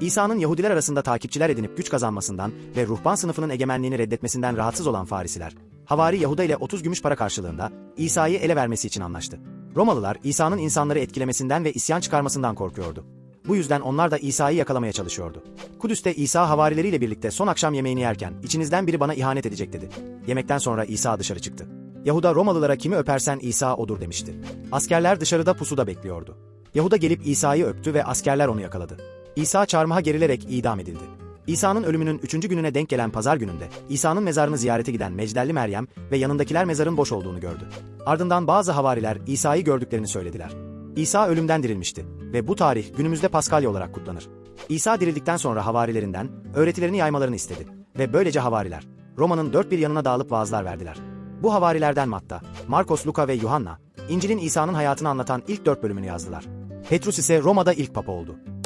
İsa'nın Yahudiler arasında takipçiler edinip güç kazanmasından ve ruhban sınıfının egemenliğini reddetmesinden rahatsız olan Farisiler, Havari Yahuda ile 30 gümüş para karşılığında İsa'yı ele vermesi için anlaştı. Romalılar İsa'nın insanları etkilemesinden ve isyan çıkarmasından korkuyordu. Bu yüzden onlar da İsa'yı yakalamaya çalışıyordu. Kudüs'te İsa havarileriyle birlikte son akşam yemeğini yerken içinizden biri bana ihanet edecek dedi. Yemekten sonra İsa dışarı çıktı. Yahuda Romalılara kimi öpersen İsa odur demişti. Askerler dışarıda pusuda bekliyordu. Yahuda gelip İsa'yı öptü ve askerler onu yakaladı. İsa çarmıha gerilerek idam edildi. İsa'nın ölümünün üçüncü gününe denk gelen pazar gününde İsa'nın mezarını ziyarete giden Mecdelli Meryem ve yanındakiler mezarın boş olduğunu gördü. Ardından bazı havariler İsa'yı gördüklerini söylediler. İsa ölümden dirilmişti ve bu tarih günümüzde Paskalya olarak kutlanır. İsa dirildikten sonra havarilerinden öğretilerini yaymalarını istedi ve böylece havariler Roma'nın dört bir yanına dağılıp vaazlar verdiler. Bu havarilerden Matta, Markos, Luka ve Yuhanna, İncil'in İsa'nın hayatını anlatan ilk dört bölümünü yazdılar. Petrus ise Roma'da ilk papa oldu.